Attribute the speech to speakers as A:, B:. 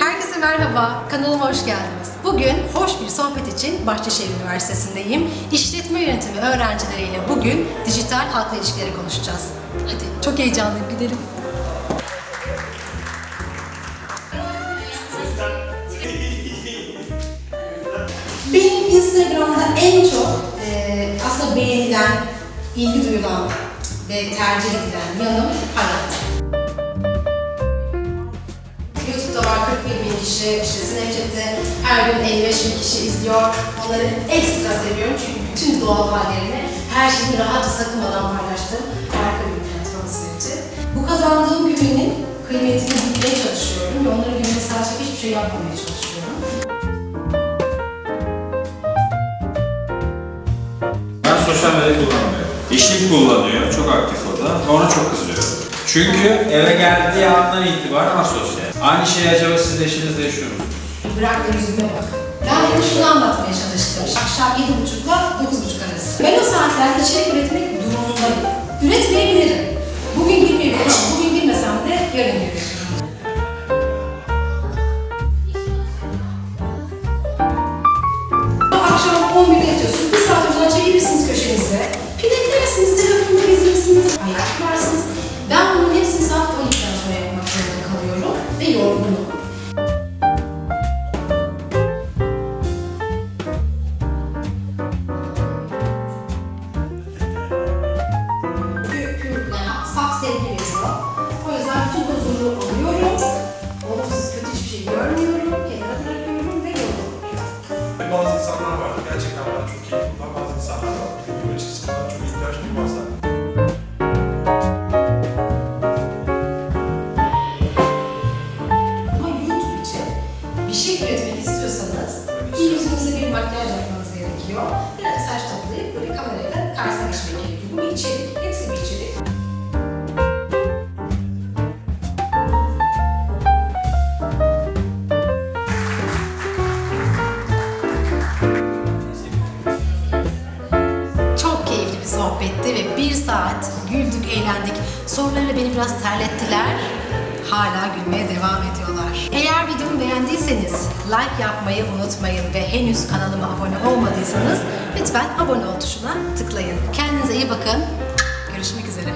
A: Herkese merhaba, kanalıma hoş geldiniz. Bugün hoş bir sohbet için Bahçeşehir Üniversitesi'ndeyim. İşletme yönetimi öğrencileriyle bugün dijital halkla ilişkileri konuşacağız. Hadi çok heyecanlıyım, gidelim. Benim Instagram'da en çok e, aslında beğenilen, ilgi duyulan ve tercih edilen yanım hayat. Kişi, işte Snapchat'te her gün 55 bin kişi izliyor. Onları ekstra seviyorum çünkü bütün doğal hallerini her şeyi rahatça sakınmadan paylaştığım harika bir platform Snapchat. Bu kazandığım güvenin kıymetini bilmeye çalışıyorum ve onların güvenini sadece hiçbir şey yapmamaya çalışıyorum.
B: Ben sosyal medya kullanmıyorum. Eşim kullanıyor, çok aktif o da. Ona çok kızıyorum. Çünkü eve geldiği andan itibaren asosyal. Aynı şeyi acaba siz eşinizle yaşıyor musunuz?
A: Bırak da yüzüme bak. Ben onu şunu anlatmaya çalıştım. Akşam 7.30 ile 9.30 arası. Ben o saatlerde içerik üretmek durumundayım. Üretmeyebilirim. Sevgi veriyor. O yüzden bütün huzuru alıyorum. Olumsuz kötü hiçbir şey görmüyorum. Kenara bırakıyorum ve yoluma bakıyorum.
C: Bazı insanlar var, gerçekten bana çok keyif bulan bazı insanlar var. Böyle kısımlar çok ihtiyaç duymazlar.
A: Ama YouTube için bir şey üretmek istiyorsanız bir yüzünüze bir makyaj yapmanız gerekiyor. Biraz saç toplayıp böyle kamerayla karşısına geçmek gerekiyor. Bu bir içerik, sohbetti ve bir saat güldük, eğlendik. Sorularıyla beni biraz terlettiler. Hala gülmeye devam ediyorlar. Eğer videomu beğendiyseniz like yapmayı unutmayın ve henüz kanalıma abone olmadıysanız lütfen abone ol tuşuna tıklayın. Kendinize iyi bakın. Görüşmek üzere.